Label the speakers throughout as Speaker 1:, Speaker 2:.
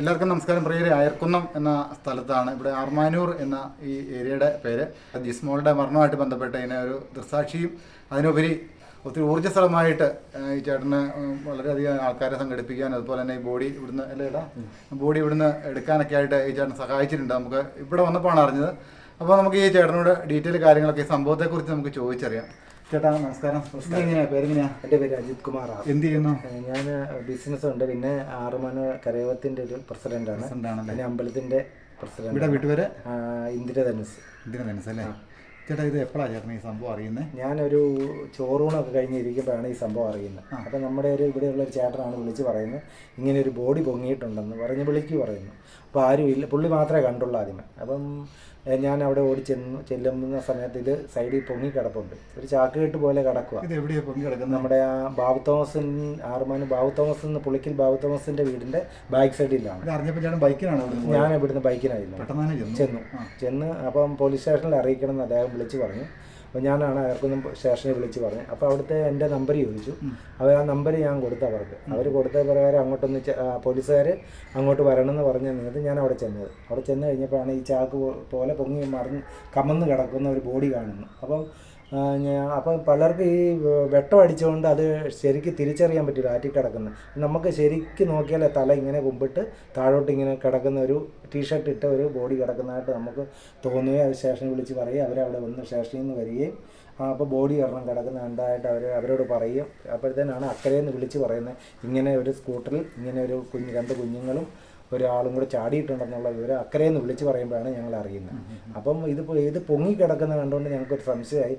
Speaker 1: എല്ലാവർക്കും നമസ്കാരം. പ്രിയരെ അയർക്കുന്നം എന്ന സ്ഥലത്താണ് ഇവിടെ ആർമാനൂർ എന്ന ഈ ഏരിയയുടെ പേര്. ജിസ്മോളുടെ മരണവുമായിട്ട് ബന്ധപ്പെട്ട് ഇതിനെ ഒരു ദൃസാക്ഷിയും അതിനുപരി ഒത്തിരി ഊർജസ്വലമായിട്ട് ഈ ചേട്ടന് വളരെയധികം ആൾക്കാരെ സംഘടിപ്പിക്കാൻ അതുപോലെ തന്നെ ഈ ബോഡി ഇവിടുന്ന് അല്ലേ ഏട്ടാ? ബോഡി ഇവിടുന്ന് എടുക്കാനൊക്കെ ആയിട്ട് ഈ ചേട്ടൻ സഹായിച്ചിട്ടുണ്ട്. നമുക്ക് ഇവിടെ വന്നപ്പോഴാണ് അറിഞ്ഞത്. അപ്പോൾ നമുക്ക് ഈ ചേട്ടനോട് ഡീറ്റെയിൽ കാര്യങ്ങളൊക്കെ ഈ സംഭവത്തെക്കുറിച്ച് നമുക്ക് ചോദിച്ചറിയാം. ചേട്ടാ നമസ്കാരം. എങ്ങനെയാ പേരെങ്ങനെയാ?
Speaker 2: എന്റെ പേര് അജിത് കുമാറാണ്
Speaker 1: എന്ത് ചെയ്യുന്നു?
Speaker 2: ഞാൻ ബിസിനസ് ഉണ്ട് പിന്നെ ആറുമന കരയോഗത്തിന്റെ ഒരു പ്രസിഡന്റാണ്. പിന്നെ അമ്പലത്തിന്റെ പ്രസിഡന്റ്
Speaker 1: ഇവിടെ വീട്ടുപേര്?
Speaker 2: ഇന്ദിരധനുസ്
Speaker 1: ഇന്ദിരധനുസ് അല്ലേ? ചേട്ടാ ഇത് എപ്പോഴാണ് ചേട്ടൻ ഈ സംഭവം അറിയുന്നത്
Speaker 2: ഞാനൊരു ചോറൂണൊക്കെ കഴിഞ്ഞ് ഇരിക്കുമ്പോഴാണ് ഈ സംഭവം അറിയുന്നത്. അപ്പം നമ്മുടെ ഒരു ഇവിടെയുള്ള ഒരു ചേട്ടനാണ് വിളിച്ച് പറയുന്നത്. ഇങ്ങനെ ഒരു ബോഡി പൊങ്ങിയിട്ടുണ്ടെന്ന് പറഞ്ഞ് വിളിക്ക് പറയുന്നു. അപ്പോൾ ആരും ഇല്ല. പുള്ളി മാത്രമേ കണ്ടുള്ളൂ ആദ്യമേ. അപ്പം ഞാൻ അവിടെ ഓടി ചെന്ന് ചെല്ലുന്ന സമയത്ത് ഇത് സൈഡിൽ പൊങ്ങി കിടപ്പുണ്ട്. ഒരു ചാക്കുകെട്ട് പോലെ കിടക്കുക
Speaker 1: ഇത് പൊങ്ങി കിടക്കുന്നത്?
Speaker 2: നമ്മുടെ ആ ബാബു തോമസ് ആറുമാന് ബാബു തോമസ് എന്ന് പുളിക്കൽ ബാബു തോമസിന്റെ വീടിന്റെ ബാക്ക് സൈഡിലാണ്.
Speaker 1: അറിഞ്ഞപ്പോൾ ബൈക്കിനാണ്
Speaker 2: ഞാൻ ഇവിടുന്ന് ബൈക്കിനായിരുന്നു.
Speaker 1: ചെന്നു.
Speaker 2: ചെന്ന് അപ്പം പോലീസ് സ്റ്റേഷനിൽ അറിയിക്കണം എന്ന് അദ്ദേഹം വിളിച്ചു പറഞ്ഞു. അപ്പോൾ ഞാനാണ് അവർക്കൊന്നും സ്റ്റേഷനിൽ വിളിച്ച് പറഞ്ഞു അപ്പോൾ അവിടുത്തെ എന്റെ നമ്പർ ചോദിച്ചു. അവർ ആ നമ്പർ ഞാൻ കൊടുത്തു അവർക്ക്. അവർ കൊടുത്ത പ്രകാരം അങ്ങോട്ടൊന്ന് പോലീസുകാർ അങ്ങോട്ട് വരണമെന്ന് പറഞ്ഞ നിന്നിട്ട് ഞാൻ അവിടെ ചെന്നത്. അവിടെ ചെന്ന് കഴിഞ്ഞപ്പോഴാണ് ഈ ചാക്ക് പോലെ പൊങ്ങി മറിഞ്ഞ് കമന്ന് കിടക്കുന്ന ഒരു ബോഡി കാണുന്നു. അപ്പം അപ്പം പലർക്കും ഈ വെട്ടം അടിച്ചുകൊണ്ട് അത് ശരിക്ക് തിരിച്ചറിയാൻ പറ്റില്ല ആറ്റി കിടക്കുന്നത് നമുക്ക് ശരിക്ക് നോക്കിയാൽ തല ഇങ്ങനെ കുമ്പിട്ട് താഴോട്ട് ഇങ്ങനെ കിടക്കുന്ന ഒരു ടീഷർട്ട് ഇട്ട ഒരു ബോഡി കിടക്കുന്നതായിട്ട് നമുക്ക് തോന്നുകയും അത് സ്റ്റേഷനിൽ വിളിച്ച് പറയുകയും അവരവിടെ വന്ന് സ്റ്റേഷനിൽ നിന്ന് വരികയും അപ്പോൾ ബോഡി ഒരെണ്ണം കിടക്കുന്ന ഉണ്ടായിട്ട് അവർ അവരോട് പറയും അപ്പോഴത്തേനാണ് അക്കരയിൽ നിന്ന് വിളിച്ച് പറയുന്നത് ഇങ്ങനെ ഒരു സ്കൂട്ടറിൽ ഇങ്ങനെ ഒരു കുഞ്ഞ് രണ്ട് കുഞ്ഞുങ്ങളും ഒരാളും കൂടെ ചാടിയിട്ടുണ്ടെന്നുള്ള വിവരം അക്കരെ നിന്ന് വിളിച്ച് പറയുമ്പോഴാണ് ഞങ്ങൾ അറിയുന്നത്. അപ്പം ഇത് ഇത് പൊങ്ങിക്കിടക്കുന്ന കണ്ടുകൊണ്ട് ഞങ്ങൾക്കൊരു സംശയമായി.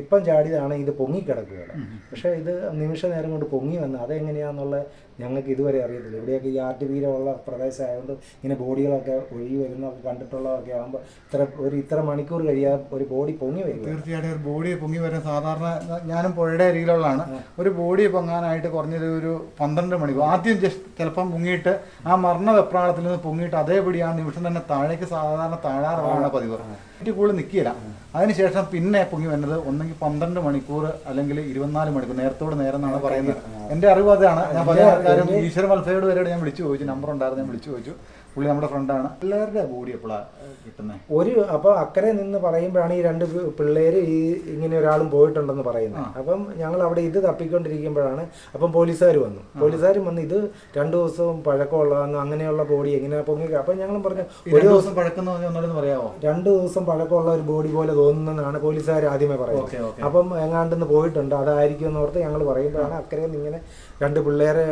Speaker 2: ഇപ്പം ചാടിയതാണ് ഇത് പൊങ്ങിക്കിടക്കുകയാണ്. പക്ഷേ ഇത് നിമിഷ നേരം കൊണ്ട് പൊങ്ങി വന്ന് അതെങ്ങനെയാണെന്നുള്ള ഞങ്ങൾക്ക് ഇതുവരെ അറിയത്തില്ല. ഇവിടെയൊക്കെ ഈ ആറ്റുവീരമുള്ള വീരമുള്ള പ്രദേശമായതുകൊണ്ട് ഇങ്ങനെ ബോഡികളൊക്കെ ഒഴുകി വരുന്നതൊക്കെ കണ്ടിട്ടുള്ളതൊക്കെ ആകുമ്പോൾ ഇത്ര ഒരു ഇത്ര മണിക്കൂർ കഴിയാതെ ഒരു ബോഡി പൊങ്ങി വരും
Speaker 1: തീർച്ചയായിട്ടും ഒരു ബോഡി പൊങ്ങി വരാൻ സാധാരണ ഞാനും പുഴയുടെ അരികിലുള്ളതാണ്. ഒരു ബോഡി പൊങ്ങാനായിട്ട് കുറഞ്ഞത് ഒരു പന്ത്രണ്ട് മണിക്കൂർ. ആദ്യം ജസ്റ്റ് ചിലപ്പം പൊങ്ങിയിട്ട് ആ മരണ വെപ്രാളത്തിൽ നിന്ന് പൊങ്ങിയിട്ട് അതേപടി ആ നിമിഷം തന്നെ താഴേക്ക് സാധാരണ താഴാറാണ് പതിവ്. ഏറ്റവും കൂടുതൽ നിൽക്കില്ല അതിനുശേഷം പിന്നെ പൊങ്ങി വരുന്നത് ഒന്നെങ്കിൽ പന്ത്രണ്ട് മണിക്കൂർ അല്ലെങ്കിൽ ഇരുപത്തിനാല് മണിക്കൂർ നേരത്തോട് നേരം എന്നാണ് പറയുന്നത്. എന്റെ അറിവ് അതാണ്. ഞാൻ പല ഈശ്വര മത്സരയോട് വരെ ഞാൻ വിളിച്ചു ചോദിച്ചു നമ്പർ ഉണ്ടായിരുന്നു ഞാൻ വിളിച്ചു ചോദിച്ചു. പുള്ളി നമ്മുടെ ഫ്രണ്ടാണ്. പിള്ളേരുടെ ബോഡി എപ്പോഴാണ് കിട്ടുന്നത്
Speaker 2: ഒരു അപ്പോൾ അക്കരെ നിന്ന് പറയുമ്പോഴാണ് ഈ രണ്ട് പിള്ളേർ പിള്ളേര് ഈ ഇങ്ങനെ ഒരാളും പോയിട്ടുണ്ടെന്ന് പറയുന്നത്. അപ്പം ഞങ്ങൾ അവിടെ ഇത് തപ്പിക്കൊണ്ടിരിക്കുമ്പോഴാണ് അപ്പം പോലീസുകാർ വന്നു. പോലീസുകാർ വന്ന് ഇത് രണ്ടു ദിവസവും പഴക്കമുള്ളതാണ് അങ്ങനെയുള്ള ബോഡി എങ്ങനെയാ പൊങ്ങി അപ്പം ഞങ്ങൾ പറഞ്ഞു
Speaker 1: ഒരു ദിവസം പഴക്കം പറയാമോ
Speaker 2: രണ്ട് ദിവസം പഴക്കമുള്ള ഒരു ബോഡി പോലെ തോന്നുന്നതാണ് പോലീസുകാർ ആദ്യമേ പറയുന്നത്.
Speaker 1: അപ്പം എങ്ങാണ്ട്
Speaker 2: അപ്പം എങ്ങാണ്ടെന്ന് പോയിട്ടുണ്ട് അതായിരിക്കും എന്ന് ഓർത്ത് ഞങ്ങൾ പറയുമ്പോഴാണ് അക്കരെ നിന്ന് ഇങ്ങനെ രണ്ട് പിള്ളേരെ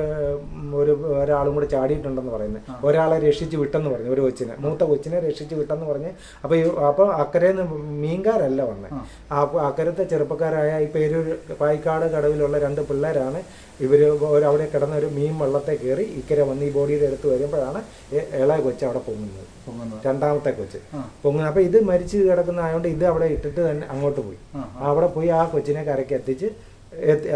Speaker 2: ഒരു ഒരാളും കൂടെ ചാടിയിട്ടുണ്ടെന്ന് പറയുന്നത്. ഒരാളെ രക്ഷിച്ച് വിട്ടെന്ന് പറഞ്ഞു ഒരു കൊച്ചിനെ. മൂത്ത കൊച്ചിനെ രക്ഷിച്ച് വിട്ടെന്ന് പറഞ്ഞ് അപ്പോൾ ഈ അപ്പോൾ അക്കരെ നിന്ന് മീൻകാരല്ല വന്നത് അക്കരത്തെ ചെറുപ്പക്കാരായ ഈ പേരൂർ പായിക്കാട് കടവിലുള്ള രണ്ട് പിള്ളേരാണ് ഇവർ അവിടെ കിടന്ന ഒരു മീൻ വെള്ളത്തെ കയറി ഇക്കരെ വന്ന് ഈ ബോഡിയുടെ അടുത്ത് വരുമ്പോഴാണ് ഇള ഇളയ കൊച്ച് അവിടെ പൊങ്ങുന്നത്. രണ്ടാമത്തെ കൊച്ച്. പൊങ്ങുന്നത്. അപ്പോൾ ഇത് മരിച്ചു കിടക്കുന്ന ആയതുകൊണ്ട് ഇത് അവിടെ ഇട്ടിട്ട് തന്നെ അങ്ങോട്ട് പോയി. അവിടെ പോയി ആ കൊച്ചിനെ കരയ്ക്ക് എത്തിച്ച് എത്തി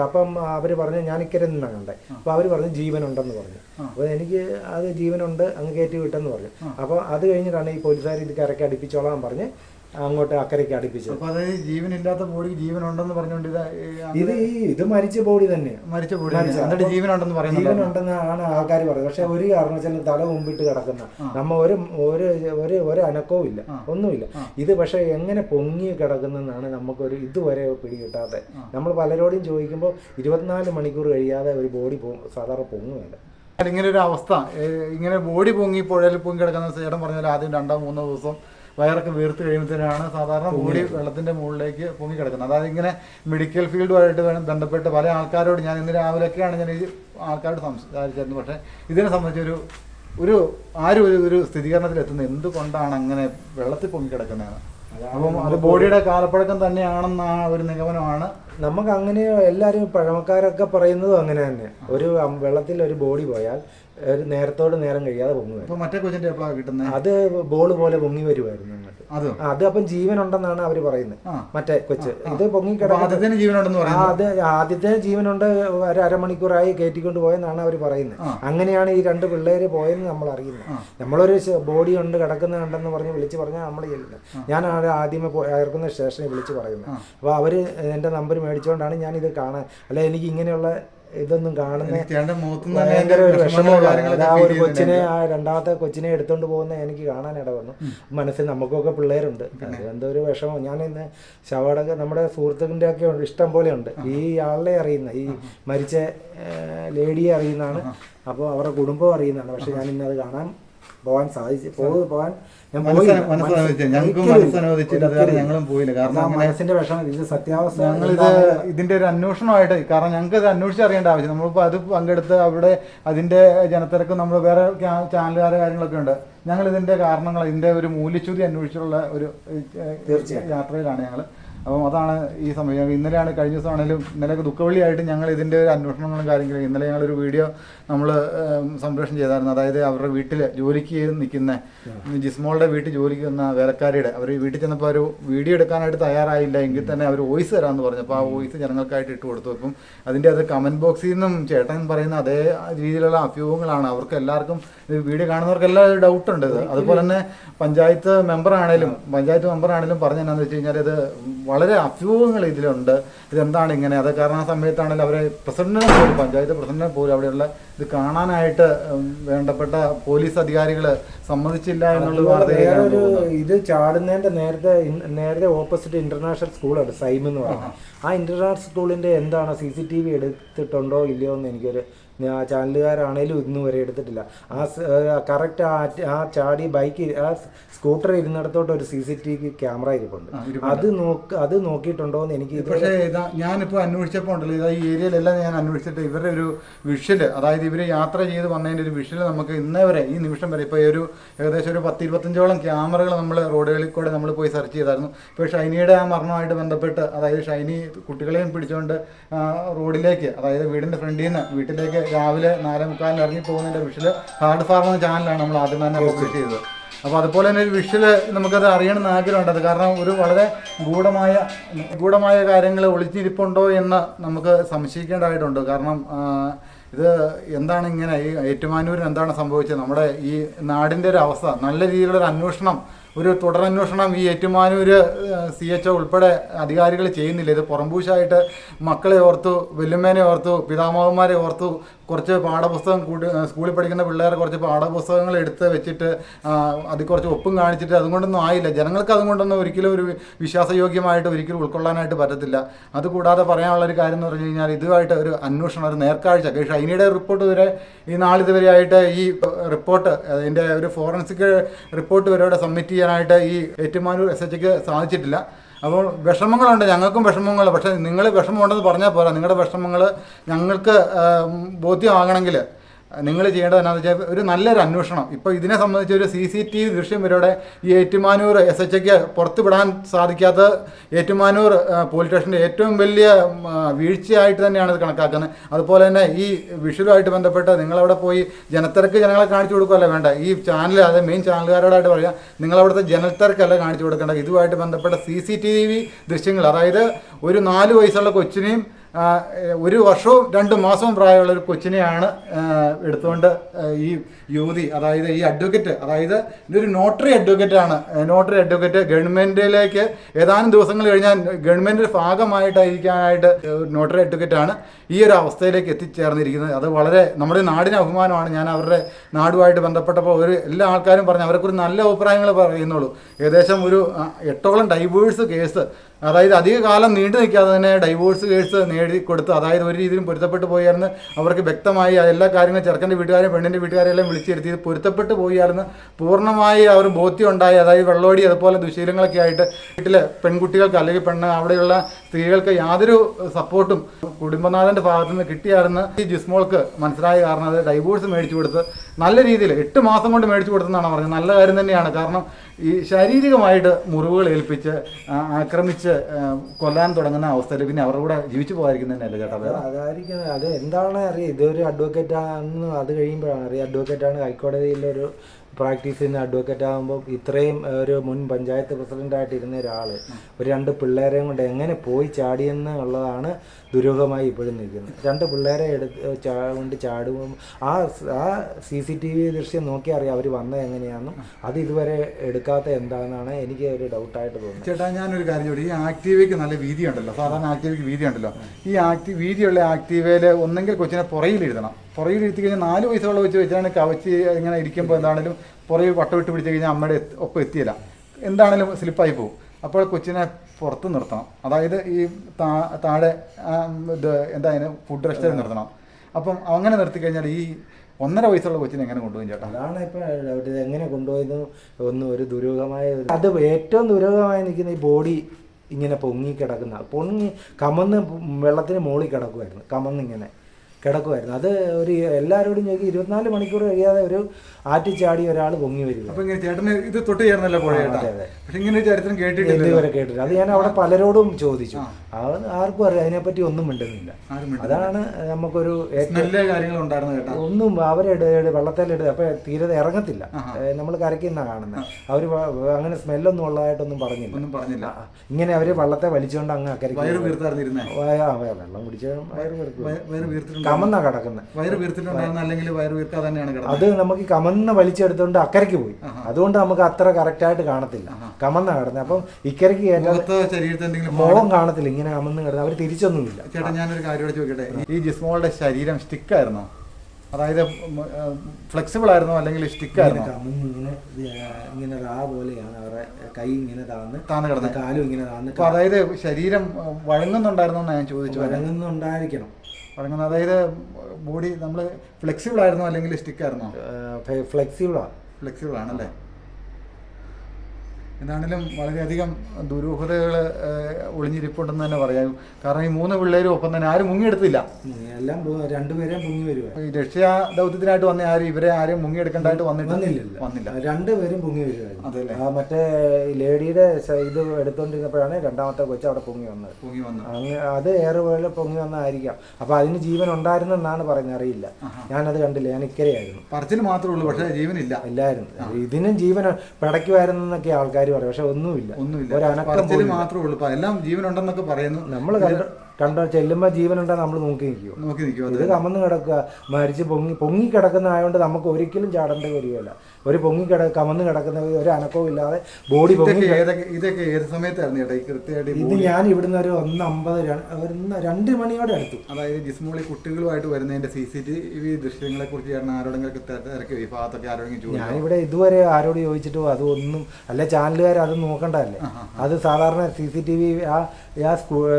Speaker 2: അപ്പം അവർ പറഞ്ഞു ഞാൻ ഇക്കരെ നിന്നാണ് കണ്ടത് അപ്പോൾ അവർ പറഞ്ഞു ജീവനുണ്ടെന്ന് പറഞ്ഞു. അപ്പോൾ എനിക്ക് അത് ജീവനുണ്ട് അങ്ങ് കയറ്റി വിട്ടെന്ന് പറഞ്ഞു. അപ്പോൾ അത് കഴിഞ്ഞിട്ടാണ് ഈ പോലീസുകാർ ഇത് കരയ്ക്ക് അടുപ്പിച്ചോളാൻ പറഞ്ഞ് അങ്ങോട്ട് അക്കരയ്ക്ക് അടുപ്പിച്ചത്.
Speaker 1: അപ്പൊ അതായത് ജീവനില്ലാത്ത ബോഡിക്ക് ജീവനുണ്ടെന്ന് പറഞ്ഞുകൊണ്ട് ഇത്
Speaker 2: ഇത് ഈ ഇത് മരിച്ച ബോഡി തന്നെ.
Speaker 1: മരിച്ച ബോഡി
Speaker 2: മരിച്ച.
Speaker 1: എന്നിട്ട് ജീവനുണ്ടെന്ന് പറയുന്നത്
Speaker 2: ജീവനുണ്ടെന്നാണ് ആൾക്കാർ പറയുന്നത്. പക്ഷെ ഒരു കാരണവശാലും തല മുമ്പിട്ട് കിടക്കുന്ന നമ്മ ഒരു ഒരു ഒരു ഒരു അനക്കവും ഇല്ല. ഒന്നുമില്ല. ഇത് പക്ഷെ എങ്ങനെ പൊങ്ങി കിടക്കുന്നെന്നാണ് നമുക്കൊരു ഇതുവരെ പിടികിട്ടാതെ നമ്മൾ പലരോടും ചോദിക്കുമ്പോൾ ഇരുപത്തിനാല് മണിക്കൂർ കഴിയാതെ ഒരു ബോഡി സാധാരണ പൊങ്ങുകയില്ല
Speaker 1: ഇങ്ങനെ ഒരു അവസ്ഥ. ഇങ്ങനെ ബോഡി പൊങ്ങി പുഴയിൽ പൊങ്ങി കിടക്കുന്ന ചേട്ടൻ പറഞ്ഞാൽ ആദ്യം രണ്ടോ മൂന്നോ ദിവസം വയറൊക്കെ വീർത്ത് കഴിയുമ്പോഴത്തേനാണ് സാധാരണ ബോഡി വെള്ളത്തിന്റെ മുകളിലേക്ക് പൊങ്ങി കിടക്കുന്നത്. അതായത് ഇങ്ങനെ മെഡിക്കൽ ഫീൽഡുമായിട്ട് വേണം ബന്ധപ്പെട്ട് പല ആൾക്കാരോട് ഞാൻ ഇന്ന് രാവിലെയൊക്കെയാണ് ഞാൻ ഈ ആൾക്കാരോട് സംസാരിച്ചിരുന്നത്. പക്ഷേ ഇതിനെ സംബന്ധിച്ചൊരു ഒരു ആരും ഒരു ഒരു സ്ഥിരീകരണത്തിൽ എത്തുന്നത് എന്തുകൊണ്ടാണ് അങ്ങനെ വെള്ളത്തിൽ പൊങ്ങി കിടക്കുന്നത് അപ്പം അത് ബോഡിയുടെ കാലപ്പഴക്കം തന്നെയാണെന്ന ആ ഒരു നിഗമനമാണ്.
Speaker 2: നമുക്ക് അങ്ങനെ എല്ലാവരും പഴമക്കാരൊക്കെ പറയുന്നതും അങ്ങനെ തന്നെ. ഒരു വെള്ളത്തിൽ ഒരു ബോഡി പോയാൽ നേരത്തോട് നേരം കഴിയാതെ പൊങ്ങുക
Speaker 1: ഇപ്പൊ മറ്റേ കൊച്ചിന്റെ എപ്പോഴാണ് കിട്ടുന്നത്?
Speaker 2: അത് ബോൾ പോലെ പൊങ്ങി വരുമായിരുന്നു.
Speaker 1: അത്.
Speaker 2: അപ്പം ജീവനുണ്ടെന്നാണ് അവർ പറയുന്നത്. മറ്റേ കൊച്ച്. ഇത് പൊങ്ങി
Speaker 1: അപ്പൊ
Speaker 2: കിടക്കുന്ന
Speaker 1: ആദ്യത്തിന് ജീവനുണ്ടെന്ന്
Speaker 2: അത് ആദ്യത്തെ ജീവനുണ്ട് ഒരു അരമണിക്കൂറായി കയറ്റിക്കൊണ്ട് പോയെന്നാണ് അവർ പറയുന്നത്. അങ്ങനെയാണ് ഈ രണ്ട് പിള്ളേര് പോയെന്ന് നമ്മൾ അറിയുന്നത്. നമ്മളൊരു ബോഡി ഉണ്ട് കിടക്കുന്നുണ്ടെന്ന് പറഞ്ഞ് വിളിച്ച് പറഞ്ഞാൽ നമ്മൾ ചെല്ലുന്നത് ഞാനാണ് ആദ്യമേ ഇറക്കുന്ന സ്റ്റേഷനിൽ വിളിച്ച് പറയുന്നത്. അപ്പോൾ അവർ എന്റെ നമ്പർ മേടിച്ചുകൊണ്ടാണ് ഞാൻ ഇത് കാണാൻ അല്ലെ എനിക്ക് ഇങ്ങനെയുള്ള ഇതൊന്നും കാണുന്ന ഭയങ്കര ഒരു അത് ആ ഒരു കൊച്ചിനെ ആ രണ്ടാമത്തെ കൊച്ചിനെ എടുത്തോണ്ട് പോകുന്ന എനിക്ക് കാണാൻ ഇട വന്നു മനസ്സിൽ നമുക്കൊക്കെ പിള്ളേരുണ്ട്. എന്തോ ഒരു വിഷമം. ഞാൻ ഇന്ന് ശവടക നമ്മുടെ സുഹൃത്തുക്കളുടെ ഒക്കെ ഇഷ്ടം പോലെ ഉണ്ട്. ഈ ആളെ അറിയുന്ന ഈ മരിച്ച ലേഡിയെ അറിയുന്നതാണ്. അപ്പോൾ അവരുടെ കുടുംബം അറിയുന്നതാണ്. പക്ഷെ ഞാൻ ഇന്നത് കാണാൻ പോകാൻ സാധിച്ചു പോകുന്നത് പോകാൻ ഞാൻ
Speaker 1: ഞങ്ങൾക്ക് ഞങ്ങളും പോയില്ല. കാരണം
Speaker 2: മനസ്സിന്റെ വിഷമം ഇത് സത്യാവസ്ഥ
Speaker 1: ഞങ്ങളിത് ഇതിന്റെ ഒരു അന്വേഷണമായിട്ട് കാരണം ഞങ്ങൾക്ക് ഇത് അന്വേഷിച്ചറിയേണ്ട ആവശ്യം. നമ്മളിപ്പോൾ അത് പങ്കെടുത്ത് അവിടെ അതിന്റെ ജനത്തിരക്ക് നമ്മൾ വേറെ ചാനലുകാരെ കാര്യങ്ങളൊക്കെ ഉണ്ട്. ഞങ്ങൾ ഇതിന്റെ കാരണങ്ങൾ ഇതിന്റെ ഒരു മൂല്യച്യുതി അന്വേഷിച്ചുള്ള ഒരു യാത്രയിലാണ് ഞങ്ങൾ അപ്പം അതാണ് ഈ സമയം. ഇന്നലെയാണ് കഴിഞ്ഞ ദിവസം ദിവസമാണെങ്കിലും ഇന്നലെ ദുഃഖവെള്ളിയായിട്ട് ഞങ്ങൾ ഇതിന്റെ ഒരു അന്വേഷണങ്ങളും കാര്യങ്ങളും ഇന്നലെ ഞങ്ങളൊരു വീഡിയോ നമ്മൾ സംപ്രേഷണം ചെയ്തായിരുന്നു. അതായത് അവരുടെ വീട്ടിൽ ജോലിക്ക് നിൽക്കുന്ന ജിസ്മോളുടെ വീട്ടിൽ ജോലിക്ക് നിന്ന വേലക്കാരിയുടെ അവർ വീട്ടിൽ ചെന്നപ്പോൾ ഒരു വീഡിയോ എടുക്കാനായിട്ട് തയ്യാറായില്ല. എങ്കിൽ തന്നെ അവർ വോയിസ് തരാമെന്ന് പറഞ്ഞു അപ്പോൾ ആ വോയിസ് ജനങ്ങൾക്കായിട്ട് ഇട്ട് കൊടുത്തു. അപ്പം അതിന്റെ അത് കമന്റ് ബോക്സിൽ നിന്നും ചേട്ടൻ പറയുന്ന അതേ രീതിയിലുള്ള അഭ്യൂഹങ്ങളാണ്. അവർക്ക് എല്ലാവർക്കും വീഡിയോ കാണുന്നവർക്കെല്ലാം ഒരു ഡൗട്ട് ഉണ്ട്. ഇത് അതുപോലെ തന്നെ പഞ്ചായത്ത് മെമ്പർ ആണെങ്കിലും പഞ്ചായത്ത് മെമ്പർ ആണേലും പറഞ്ഞെന്നാന്ന് വെച്ച് കഴിഞ്ഞാൽ ഇത് വളരെ അഭ്യൂഹങ്ങൾ ഇതിലുണ്ട്. ഇതെന്താണ് ഇങ്ങനെ? അത് കാരണം ആ സമയത്താണെങ്കിലും അവരെ പ്രസിഡന്റിനെ പോലും പഞ്ചായത്ത് പ്രസിഡന്റിനെ പോലും അവിടെയുള്ള ഇത് കാണാനായിട്ട് വേണ്ടപ്പെട്ട പോലീസ് അധികാരികൾ സമ്മതിച്ചില്ല എന്നുള്ള
Speaker 2: വേറൊരു ഇത് ചാടുന്നതിന്റെ നേരത്തെ നേരത്തെ ഓപ്പോസിറ്റ് ഇന്റർനാഷണൽ സ്കൂളുണ്ട് സൈം എന്ന് പറയുന്നത്. ആ ഇന്റർനാഷണൽ സ്കൂളിന്റെ എന്താണ്? സി സി ടി വി എടുത്തിട്ടുണ്ടോ ഇല്ലയോ എന്ന് എനിക്കൊരു ആ ചാനലുകാരാണേലും ഇന്നും വരെ എടുത്തിട്ടില്ല. ആ കറക്റ്റ് ആ ആ ചാടി ബൈക്ക് ആ സ്കൂട്ടർ ഇരുന്നിടത്തോട്ട് ഒരു C C T V camera ഇരിപ്പുണ്ട്. അത് നോക്ക് അത് നോക്കിയിട്ടുണ്ടോ എന്ന് എനിക്ക്
Speaker 1: പക്ഷേ ഞാനിപ്പോൾ അന്വേഷിച്ചപ്പോൾ ഉണ്ടല്ലോ ഇതാ ഈ ഏരിയയിലെല്ലാം ഞാൻ അന്വേഷിച്ചിട്ട് ഇവരുടെ ഒരു വിഷ്വൽ അതായത് ഇവർ യാത്ര ചെയ്ത് വന്നതിന്റെ ഒരു വിഷൽ നമുക്ക് ഇന്നേ വരെ ഈ നിമിഷം വരെ. ഇപ്പോൾ ഒരു ഏകദേശം ഒരു പത്ത് ഇരുപത്തഞ്ചോളം ക്യാമറകൾ നമ്മൾ റോഡുകളിൽ കൂടെ നമ്മൾ പോയി സെർച്ച് ചെയ്തായിരുന്നു. ഇപ്പോൾ ഷൈനിയുടെ ആ മരണമായിട്ട് ബന്ധപ്പെട്ട് അതായത് ഷൈനി കുട്ടികളെയും പിടിച്ചുകൊണ്ട് റോഡിലേക്ക് അതായത് വീടിന്റെ ഫ്രണ്ടിൽ നിന്ന് വീട്ടിലേക്ക് രാവിലെ നാലേ മുക്കാലിന് ഇറങ്ങി പോകുന്നതിന്റെ വിഷൽ ഹാർഡ് ഫാർം എന്ന ചാനലാണ് നമ്മൾ ആദ്യം തന്നെ പബ്ലിഷ് ചെയ്തത്. അപ്പോൾ അതുപോലെ തന്നെ ഒരു വിഷ്വൽ നമുക്കത് അറിയണമെന്ന് ആഗ്രഹമുണ്ട്. അത് കാരണം ഒരു വളരെ ഗൂഢമായ ഗൂഢമായ കാര്യങ്ങൾ ഒളിച്ചിരിപ്പുണ്ടോ എന്ന് നമുക്ക് സംശയിക്കേണ്ടതായിട്ടുണ്ട്. കാരണം ഇത് എന്താണ് ഇങ്ങനെ? ഈ ഏറ്റുമാനൂരിന് എന്താണ് സംഭവിച്ചത്? നമ്മുടെ ഈ നാടിന്റെ ഒരു അവസ്ഥ നല്ല രീതിയിലുള്ള ഒരു അന്വേഷണം ഒരു തുടരന്വേഷണം ഈ ഏറ്റുമാനൂര് സി എച്ച് ഒ ഉൾപ്പെടെ അധികാരികൾ ചെയ്യുന്നില്ല. ഇത് പുറംപൂശായിട്ട് മക്കളെ ഓർത്തു വെല്ലുമ്മേനെ ഓർത്തു പിതാമാവന്മാരെ ഓർത്തു കുറച്ച് പാഠപുസ്തകം കൂടി സ്കൂളിൽ പഠിക്കുന്ന പിള്ളേരെ കുറച്ച് പാഠപുസ്തകങ്ങൾ എടുത്ത് വെച്ചിട്ട് അത് കുറച്ച് ഒപ്പും കാണിച്ചിട്ട് അതുകൊണ്ടൊന്നും ആയില്ല. ജനങ്ങൾക്ക് അതുകൊണ്ടൊന്നും ഒരിക്കലും ഒരു വിശ്വാസയോഗ്യമായിട്ട് ഒരിക്കലും ഉൾക്കൊള്ളാനായിട്ട് പറ്റത്തില്ല. അതുകൂടാതെ പറയാനുള്ള ഒരു കാര്യം എന്ന് പറഞ്ഞു കഴിഞ്ഞാൽ ഇതുമായിട്ട് ഒരു അന്വേഷണം ഒരു നേർക്കാഴ്ച. ഷൈനിയുടെ റിപ്പോർട്ട് വരെ ഈ നാളിതുവരെയായിട്ട് ഈ റിപ്പോർട്ട് അതിന്റെ ഒരു ഫോറൻസിക് റിപ്പോർട്ട് വരെ സബ്മിറ്റ് ചെയ്യാനായിട്ട് ഈ ഏറ്റുമാനൂർ എസ് എച്ച് സാധിച്ചിട്ടില്ല. അപ്പോൾ വിഷമങ്ങളുണ്ട് ഞങ്ങൾക്കും വിഷമങ്ങൾ പക്ഷേ നിങ്ങൾ വിഷമമുണ്ടെന്ന് പറഞ്ഞാൽ പോരാ. നിങ്ങളുടെ വിഷമങ്ങൾ ഞങ്ങൾക്ക് ബോധ്യമാകണമെങ്കിൽ നിങ്ങൾ ചെയ്യേണ്ടത് എന്നാന്ന് വെച്ചാൽ ഒരു നല്ലൊരു അന്വേഷണം. ഇപ്പോൾ ഇതിനെ സംബന്ധിച്ച് ഒരു സി സി ടി വി ദൃശ്യം വരോടെ ഈ ഏറ്റുമാനൂർ എസ് എച്ച് എക്ക് പുറത്തുവിടാൻ സാധിക്കാത്ത ഏറ്റുമാനൂർ പോലീസ് സ്റ്റേഷന്റെ ഏറ്റവും വലിയ വീഴ്ചയായിട്ട് തന്നെയാണ് ഇത് കണക്കാക്കുന്നത്. അതുപോലെ തന്നെ ഈ വിഷുവുമായിട്ട് ബന്ധപ്പെട്ട് നിങ്ങളവിടെ പോയി ജനത്തിരക്ക് ജനങ്ങളെ കാണിച്ചു കൊടുക്കുകയല്ല വേണ്ട? ഈ ചാനൽ അത് മെയിൻ ചാനലുകാരോടായിട്ട് പറയാം നിങ്ങളവിടുത്തെ ജനത്തിരക്കല്ല കാണിച്ചു കൊടുക്കേണ്ടത്? ഇതുമായിട്ട് ബന്ധപ്പെട്ട സി സി ടി വി ദൃശ്യങ്ങൾ അതായത് ഒരു നാല് വയസ്സുള്ള കൊച്ചിനെയും ഒരു വർഷവും രണ്ട് മാസവും പ്രായമുള്ള ഒരു കൊച്ചിനെയാണ് എടുത്തുകൊണ്ട് ഈ യുവതി അതായത് ഈ അഡ്വക്കേറ്റ് അതായത് ഇതൊരു നോട്ടറി ആണ്. നോട്ടറി അഡ്വക്കേറ്റ് ഗവൺമെന്റിലേക്ക് ഏതാനും ദിവസങ്ങൾ കഴിഞ്ഞാൽ ഗവൺമെന്റിന്റെ ഭാഗമായിട്ടായിരിക്കാനായിട്ട് നോട്ടറി ആണ് ഈ ഒരു അവസ്ഥയിലേക്ക് എത്തിച്ചേർന്നിരിക്കുന്നത്. അത് വളരെ നമ്മുടെ നാടിന് അഭിമാനമാണ്. ഞാൻ അവരുടെ നാടുമായിട്ട് ബന്ധപ്പെട്ടപ്പോൾ ഒരു എല്ലാ ആൾക്കാരും പറഞ്ഞു അവരെക്കുറിച്ച് നല്ല അഭിപ്രായങ്ങൾ പറയുന്നുള്ളൂ. ഏകദേശം ഒരു എട്ടോളം ഡൈവേഴ്സ് കേസ് അതായത് അധിക കാലം നീണ്ടു നിൽക്കാതെ തന്നെ ഡൈവോഴ്സ് കേസ് നേടി കൊടുത്ത് അതായത് ഒരു രീതിയിലും പൊരുത്തപ്പെട്ട് പോയായിരുന്നു അവർക്ക് വ്യക്തമായി എല്ലാ കാര്യങ്ങളും ചെറുക്കന്റെ വീട്ടുകാരും പെണ്ണിന്റെ വീട്ടുകാരെല്ലാം വിളിച്ചിരുത്തി. ഇത് പൊരുത്തപ്പെട്ട് പോയായിരുന്നു പൂർണമായി അവർ ബോധ്യം ഉണ്ടായി. അതായത് വെള്ളോടി അതുപോലെ ദുശീലങ്ങളൊക്കെ ആയിട്ട് വീട്ടിലെ പെൺകുട്ടികൾക്ക് അല്ലെങ്കിൽ പെണ്ണ് അവിടെയുള്ള സ്ത്രീകൾക്ക് യാതൊരു സപ്പോർട്ടും കുടുംബനാഥന്റെ ഭാഗത്തു നിന്ന് കിട്ടിയായിരുന്നു ഈ ജിസ്മോൾക്ക് മനസ്സിലായ കാരണം അത് ഡൈവോഴ്സ് മേടിച്ചു കൊടുത്ത് നല്ല രീതിയിൽ എട്ട് മാസം കൊണ്ട് മേടിച്ചു കൊടുത്തെന്നാണ് പറഞ്ഞത്. നല്ല കാര്യം തന്നെയാണ്. കാരണം ഈ ശാരീരികമായിട്ട് മുറിവുകൾ ഏൽപ്പിച്ച് ആക്രമിച്ച് കൊല്ലാൻ തുടങ്ങുന്ന അവസ്ഥയിൽ പിന്നെ അവരുടെ കൂടെ ജീവിച്ചു പോകാതിരിക്കുന്നതന്നെയല്ലേ ചേട്ടാ
Speaker 2: അത് അതായിരിക്കും. അത് എന്താണ്? അറിയാം ഇതൊരു അഡ്വക്കേറ്റ് ആണെന്ന് അത് കഴിയുമ്പോഴാണ്. അറിയാം അഡ്വക്കേറ്റ് ആണ് ഹൈക്കോടതിയിലൊരു പ്രാക്ടീസ് ചെയ്യുന്ന അഡ്വക്കേറ്റ് ആകുമ്പോൾ ഇത്രയും ഒരു മുൻ പഞ്ചായത്ത് പ്രസിഡന്റായിട്ട് ഇരുന്ന ഒരാൾ ഒരു രണ്ട് പിള്ളേരെയും കൊണ്ട് എങ്ങനെ പോയി ചാടിയെന്ന് ഉള്ളതാണ് ദുരൂഹമായി ഇപ്പോഴും നിൽക്കുന്നത്. രണ്ട് പിള്ളേരെ എടുത്ത് ചാ കൊണ്ട് ചാടുമ്പോൾ ആ ആ സി സി ടി വി ദൃശ്യം നോക്കി അറിയാം അവർ വന്നത് എങ്ങനെയാണെന്നും അത് ഇതുവരെ എടുക്കാത്ത എന്താണെന്നാണ് എനിക്ക് ഒരു ഡൗട്ടായിട്ട് തോന്നുന്നത്.
Speaker 1: ചേട്ടാ ഞാനൊരു കാര്യം ചോദിച്ചു ഈ ആക്റ്റീവയ്ക്ക് നല്ല വീതി ഉണ്ടല്ലോ സാധാരണ ആക്റ്റീവയ്ക്ക് വീതി ഉണ്ടല്ലോ ഈ ആക്റ്റീവ് വീതിയുള്ള ആക്റ്റീവയിൽ ഒന്നെങ്കിൽ കൊച്ചിനെ പുറയിൽ ഇരുത്തണം പുറയിൽ ഇരുത്തി കഴിഞ്ഞാൽ നാല് വയസ്സുള്ള വെച്ച് വെച്ചാണ് കവച്ച് ഇങ്ങനെ ഇരിക്കുമ്പോൾ എന്താണെങ്കിലും വട്ടം വിട്ട് പിടിച്ച് കഴിഞ്ഞാൽ അമ്മയുടെ ഒപ്പം എത്തിയില്ല. എന്താണെങ്കിലും സ്ലിപ്പായി പോകും. അപ്പോൾ കൊച്ചിനെ പുറത്ത് നിർത്തണം. അതായത് ഈ താ- താഴെ ഇത് എന്താ അതിന് ഫുഡ് റെസ്റ്റ് നിർത്തണം. അപ്പം അങ്ങനെ നിർത്തി കഴിഞ്ഞാൽ ഈ ഒന്നര വയസ്സുള്ള കൊച്ചിനെ എങ്ങനെ കൊണ്ടുപോകും ചേട്ടാ?
Speaker 2: അതാണ് ഇപ്പം എങ്ങനെ കൊണ്ടുപോയത് ഒന്നും ഒരു ദുരൂഹമായ അത് ഏറ്റവും ദുരൂഹമായി നിൽക്കുന്ന ഈ ബോഡി ഇങ്ങനെ പൊങ്ങി കിടക്കുന്ന പൊങ്ങി കമന്ന് വെള്ളത്തിന് മുകളിൽ കിടക്കുമായിരുന്നു കമന്നിങ്ങനെ. കിടക്കുമായിരുന്നു അത് ഒരു എല്ലാവരോടും ചോദിക്കും ഇരുപത്തിനാല് മണിക്കൂർ കഴിയാതെ ഒരു ആറ്റിച്ചാടി ഒരാൾ പൊങ്ങി വരിക
Speaker 1: അപ്പൊ ഇങ്ങനെ ചേട്ടന് ഇത് തൊട്ട് ചേർന്നല്ലോ. പക്ഷെ ഇങ്ങനെ ചരിത്രം കേട്ടിട്ടില്ല
Speaker 2: ഇതുവരെ കേട്ടില്ല അത് ഞാൻ അവിടെ പലരോടും ചോദിച്ചു. ആർക്കും അറിയാം അതിനെപ്പറ്റി ഒന്നും മിണ്ടുന്നില്ല. അതാണ് നമുക്കൊരു ഒന്നും അവരെട വെള്ളത്തിലിട് അപ്പൊ തീരെ ഇറങ്ങത്തില്ല. നമ്മൾ കരയ്ക്കുന്ന കാണുന്നത്. വ- അങ്ങനെ സ്മെല്ലൊന്നും ഉള്ളതായിട്ടൊന്നും പറഞ്ഞില്ല.
Speaker 1: ഒന്നും പറഞ്ഞില്ല.
Speaker 2: ഇങ്ങനെ അവർ വള്ളത്തെ വലിച്ചുകൊണ്ട് അങ്ങ് അക്കരയ്ക്ക് വെള്ളം കുടിച്ച് വയറ്
Speaker 1: വീർത്തിട്ടുണ്ട്
Speaker 2: കമന്നാ കിടക്കുന്നത്
Speaker 1: വയറ് വീർത്തിട്ടുണ്ടായിരുന്നു അല്ലെങ്കിൽ വയറ് വീർക്കാതെ തന്നെയാണ്
Speaker 2: അത് നമുക്ക് കമന്ന വലിച്ചെടുത്തോണ്ട് അക്കരയ്ക്ക് പോയി. അതുകൊണ്ട് നമുക്ക് അത്ര കറക്റ്റായിട്ട് കാണത്തില്ല. കമന്ന കിടന്നത് അപ്പം ഇക്കരയ്ക്ക്
Speaker 1: മോഹം
Speaker 2: മുഖം കാണത്തില്ല. ഇങ്ങനെ കമന്ന് കിടന്ന് അവർ തിരിച്ചൊന്നുമില്ല.
Speaker 1: ചേട്ടാ ഞാനൊരു കാര്യം കൂടെ ചോദിക്കട്ടെ? ഈ ജിസ്മോളുടെ ശരീരം സ്റ്റിക്കായിരുന്നോ? അതായത് ഫ്ലെക്സിബിൾ ആയിരുന്നോ അല്ലെങ്കിൽ സ്റ്റിക്കായിരുന്നോ?
Speaker 2: കമന്ന് ഇങ്ങനെ ഇങ്ങനെ റാ പോലെയാണ് അവരുടെ കൈ ഇങ്ങനെ താന്ന്
Speaker 1: താന്ന് കിടന്ന്.
Speaker 2: കാലും ഇങ്ങനെ താന്ന്
Speaker 1: അതായത് ശരീരം വഴങ്ങുന്നുണ്ടായിരുന്നോ ഞാൻ ചോദിച്ചു
Speaker 2: വഴങ്ങുന്നുണ്ടായിരിക്കണം.
Speaker 1: വഴങ്ങുന്ന അതായത് ബോഡി നമ്മൾ ഫ്ലെക്സിബിൾ ആയിരുന്നോ അല്ലെങ്കിൽ സ്റ്റിക്കായിരുന്നോ
Speaker 2: ഫ്ലെക്സിബിളാണ്
Speaker 1: ഫ്ലെക്സിബിൾ ആണല്ലേ? എന്താണെങ്കിലും വളരെയധികം ദുരൂഹതകൾ ഒളിഞ്ഞിരിപ്പുണ്ടെന്ന് തന്നെ പറയാം. കാരണം ഈ മൂന്ന് പിള്ളേരും ഒപ്പം തന്നെ ആരും മുങ്ങിയെടുത്തില്ല.
Speaker 2: എല്ലാം രണ്ടുപേരെയും മുങ്ങി വരുവാ.
Speaker 1: ഈ രക്ഷാ ദൗത്യത്തിനായിട്ട് വന്ന ആരും ഇവരെ ആരും മുങ്ങിയെടുക്കേണ്ടതായിട്ട്
Speaker 2: വന്നിട്ടില്ല
Speaker 1: വന്നില്ല
Speaker 2: രണ്ടുപേരും മുങ്ങി വരുമായിരുന്നു
Speaker 1: അതല്ലേ
Speaker 2: ആ മറ്റേ ലേഡിയുടെ ഇത് എടുത്തോണ്ടിരുന്നപ്പോഴാണ് രണ്ടാമത്തെ കൊച്ചു അവിടെ പൊങ്ങി വന്നത്.
Speaker 1: പൊങ്ങി വന്നു
Speaker 2: അങ്ങ് അത് ഏറെ പോലെ പൊങ്ങി വന്നതായിരിക്കാം. അപ്പൊ അതിന് ജീവൻ ഉണ്ടായിരുന്നെന്നാണ് പറയുന്നത് അറിയില്ല ഞാനത് കണ്ടില്ല ഞാൻ ഇക്കരയായിരുന്നു.
Speaker 1: പറച്ചിൽ മാത്രമേ ഉള്ളൂ പക്ഷേ ജീവനില്ല.
Speaker 2: ഇല്ലായിരുന്നു. ഇതിനും ജീവൻ പിടയ്ക്കുമായിരുന്നു എന്നൊക്കെ ആൾക്കാർ പറയും പക്ഷെ ഒന്നുമില്ല.
Speaker 1: ഒന്നുമില്ല. ഒരു
Speaker 2: അനക്കം
Speaker 1: മാത്രമേ ഉള്ളൂ. എല്ലാം ജീവനുണ്ടെന്നൊക്കെ പറയുന്നു.
Speaker 2: നമ്മൾ കണ്ട ചെല്ലുമ്പോ ചെല്ലുമ്പോൾ ജീവനുണ്ടെന്ന് നമ്മൾ നോക്കി നിൽക്കുമോ
Speaker 1: നോക്കി നിൽക്കുമോ
Speaker 2: ഇത് കമന്ന് കിടക്കുക മരിച്ച് പൊങ്ങി പൊങ്ങി കിടക്കുന്ന ആയതുകൊണ്ട് നമുക്ക് ഒരിക്കലും ചാടേണ്ട വരികയില്ല ഒരു പൊങ്ങി കിട കമന്ന് കിടക്കുന്ന ഒരു അനക്കവും ഇല്ലാതെ ബോഡി പൊങ്ങി
Speaker 1: ഇതൊക്കെ ഏത് സമയത്തായിരുന്നു ചേട്ടാ കൃത്യമായിട്ട്
Speaker 2: ഇത് ഞാൻ ഇവിടുന്ന് ഒരു ഒന്ന് അമ്പത് രണ്ട് മണിയോടെ അടുത്തു.
Speaker 1: അതായത് ജിസ്മോളി കുട്ടികളുമായിട്ട് വരുന്നതിന്റെ സി സി ടി വി ദൃശ്യങ്ങളെ കുറിച്ച് ചേട്ടൻ ആരോടെങ്കിലും തിരക്കി ഈ ഭാഗത്തൊക്കെ ആരോടെങ്കിലും ചോദിച്ചു?
Speaker 2: ഞാനിവിടെ ഇതുവരെ ആരോട് ചോദിച്ചിട്ടോ അതൊന്നും അല്ല ചാനലുകാർ അത് നോക്കണ്ടല്ലേ അത് സാധാരണ സി സി ടി വി ആ ആ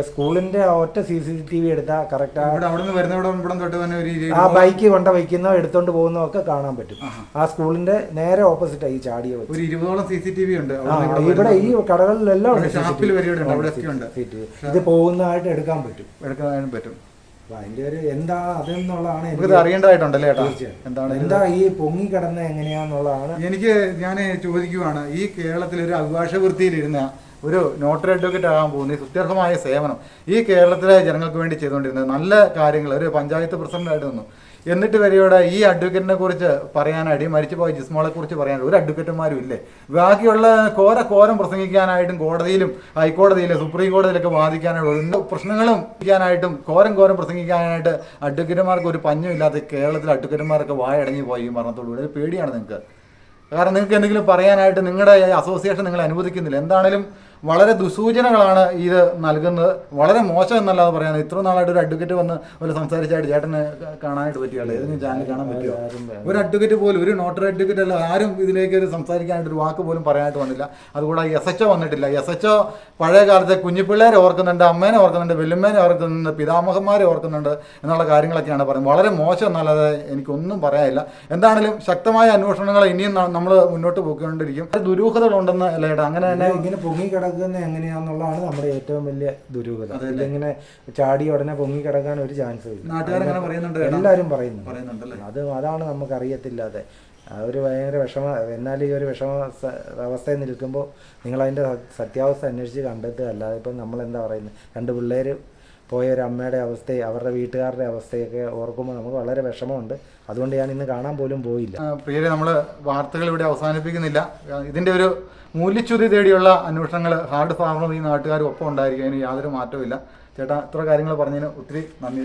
Speaker 2: സ്കൂളിന്റെ ആ ഒറ്റ സി സി ടി വി എടുത്താൽ കറക്റ്റ് ആ. ബൈക്ക് കൊണ്ട വയ്ക്കുന്നോ എടുത്തോണ്ട് പോകുന്നോ ഒക്കെ കാണാൻ പറ്റും. ആ സ്കൂളിന്റെ നേരെ ഓപ്പോസിറ്റ് ആയി ചാടിയ
Speaker 1: ഒരു ഇരുപതോളം സി സി ടി വി ഉണ്ട്.
Speaker 2: ഇവിടെ ഈ കടകളിലെല്ലാം ഉണ്ട് ഇത് പോകുന്നതായിട്ട് എടുക്കാൻ പറ്റും.
Speaker 1: എടുക്കാനും പറ്റും.
Speaker 2: അതിന്റെ ഒരു എന്താ അതെന്നുള്ളതാണ്
Speaker 1: അറിയേണ്ടതായിട്ടുണ്ടല്ലേ എന്താണ്
Speaker 2: എന്താ ഈ പൊങ്ങി കിടന്ന എങ്ങനെയാന്നുള്ളതാണ്
Speaker 1: എനിക്ക് ഞാൻ ചോദിക്കുവാണ് ഈ കേരളത്തിൽ ഒരു അഭിഭാഷ വൃത്തിയിലിരുന്ന ഒരു നോട്ടറി അഡ്വക്കേറ്റ് ആകാൻ പോകുന്ന ഈ സുത്യർഹമായ സേവനം ഈ കേരളത്തിലെ ജനങ്ങൾക്ക് വേണ്ടി ചെയ്തുകൊണ്ടിരുന്നത് നല്ല കാര്യങ്ങൾ ഒരു പഞ്ചായത്ത് പ്രസിഡന്റായിട്ട് നിന്നു. എന്നിട്ട് വരെയോടെ ഈ അഡ്വക്കേറ്റിനെ കുറിച്ച് പറയാനായിട്ട് ഈ മരിച്ചുപോയ ജിസ്മോളെ കുറിച്ച് പറയാനായിട്ട് ഒരു അഡ്വക്കേറ്റുമാരും ഇല്ലേ? ബാക്കിയുള്ള കോര കോരം പ്രസംഗിക്കാനായിട്ടും കോടതിയിലും ഹൈക്കോടതിയിലും സുപ്രീം കോടതിയിലൊക്കെ വാദിക്കാനായിട്ടും എന്ത് പ്രശ്നങ്ങളും ചെയ്യാനായിട്ടും കോരം കോരം പ്രസംഗിക്കാനായിട്ട് അഡ്വക്കേറ്റുമാർക്ക് ഒരു പഞ്ഞും ഇല്ലാത്ത കേരളത്തിലെ അഡ്വക്കേറ്റുമാരൊക്കെ വായടങ്ങി പോയി ഈ ഒരു പേടിയാണ് നിങ്ങൾക്ക്. കാരണം നിങ്ങൾക്ക് എന്തെങ്കിലും പറയാനായിട്ട് നിങ്ങളുടെ അസോസിയേഷൻ നിങ്ങൾ അനുവദിക്കുന്നില്ല. എന്താണേലും വളരെ ദുസൂചനകളാണ് ഇത് നൽകുന്നത്. വളരെ മോശം എന്നല്ലാതെ പറയാൻ ഇത്ര നാളായിട്ട് ഒരു അഡ്വക്കേറ്റ് വന്ന് ഒരു സംസാരിച്ചായിട്ട് ചേട്ടന് കാണാനായിട്ട് പറ്റിയല്ലേ ഏതെങ്കിലും ചാനൽ കാണാൻ പറ്റുമോ ഒരു അഡ്വക്കേറ്റ് പോലും ഒരു നോട്ടറി അഡ്വക്കേറ്റ് അല്ല ആരും ഇതിലേക്ക് ഒരു സംസാരിക്കാനായിട്ട് ഒരു വാക്ക് പോലും പറയാനായിട്ട് വന്നില്ല. അതുകൂടാതെ എസ് എച്ച് വന്നിട്ടില്ല. എസ് എച്ച് പഴയ കാലത്തെ കുഞ്ഞിപ്പിള്ളേരെ ഓർക്കുന്നുണ്ട് അമ്മേനെ ഓർക്കുന്നുണ്ട് വെല്ലുമ്മേനെ ഓർക്കുന്നുണ്ട് പിതാമഹന്മാരെ ഓർക്കുന്നുണ്ട് എന്നുള്ള കാര്യങ്ങളൊക്കെയാണ് പറയുന്നത്. വളരെ മോശം എന്നല്ലാതെ എനിക്കൊന്നും പറയാനില്ല. എന്താണെങ്കിലും ശക്തമായ അന്വേഷണങ്ങൾ ഇനിയും നമ്മൾ മുന്നോട്ട് പോയിക്കൊണ്ടിരിക്കും. ദുരൂഹതകളുണ്ടെന്ന് അല്ലേട്ടാ അങ്ങനെ തന്നെ
Speaker 2: ഇങ്ങനെ പൊങ്ങി കിടക്കുന്ന എങ്ങനെയാന്നുള്ളതാണ് നമ്മുടെ ഏറ്റവും വലിയ ദുരൂഹത. ഇതിങ്ങനെ ചാടി ഉടനെ പൊങ്ങി കിടക്കാൻ ഒരു ചാൻസ് ഇല്ല. എല്ലാവരും പറയുന്നു അത് അതാണ് നമുക്ക് അറിയത്തില്ലാതെ ഒരു ഭയങ്കര വിഷമ എന്നാൽ ഈ ഒരു വിഷമ അവസ്ഥയിൽ നിൽക്കുമ്പോൾ നിങ്ങൾ അതിന്റെ സത്യാവസ്ഥ അന്വേഷിച്ച് കണ്ടെത്തുക. അല്ലാതെ ഇപ്പം നമ്മൾ എന്താ പറയുന്നത്? രണ്ട് പിള്ളേർ പോയ ഒരു അമ്മയുടെ അവസ്ഥയും അവരുടെ വീട്ടുകാരുടെ അവസ്ഥയൊക്കെ ഓർക്കുമ്പോൾ നമുക്ക് വളരെ വിഷമമുണ്ട്. അതുകൊണ്ട് ഞാൻ ഇന്ന് കാണാൻ പോലും പോയില്ല.
Speaker 1: പ്രിയരെ നമ്മൾ വാർത്തകൾ ഇവിടെ അവസാനിപ്പിക്കുന്നില്ല. ഇതിന്റെ ഇതിന്റെ ഒരു മൂല്യച്യുതി തേടിയുള്ള അന്വേഷണങ്ങൾ ഹാർഡ് ഫാർമർ ഈ നാട്ടുകാരും ഒപ്പം ഉണ്ടായിരിക്കും. അതിന് യാതൊരു മാറ്റവും ഇല്ല ചേട്ടാ ഇത്ര കാര്യങ്ങൾ പറഞ്ഞതിന് ഒത്തിരി നന്ദി.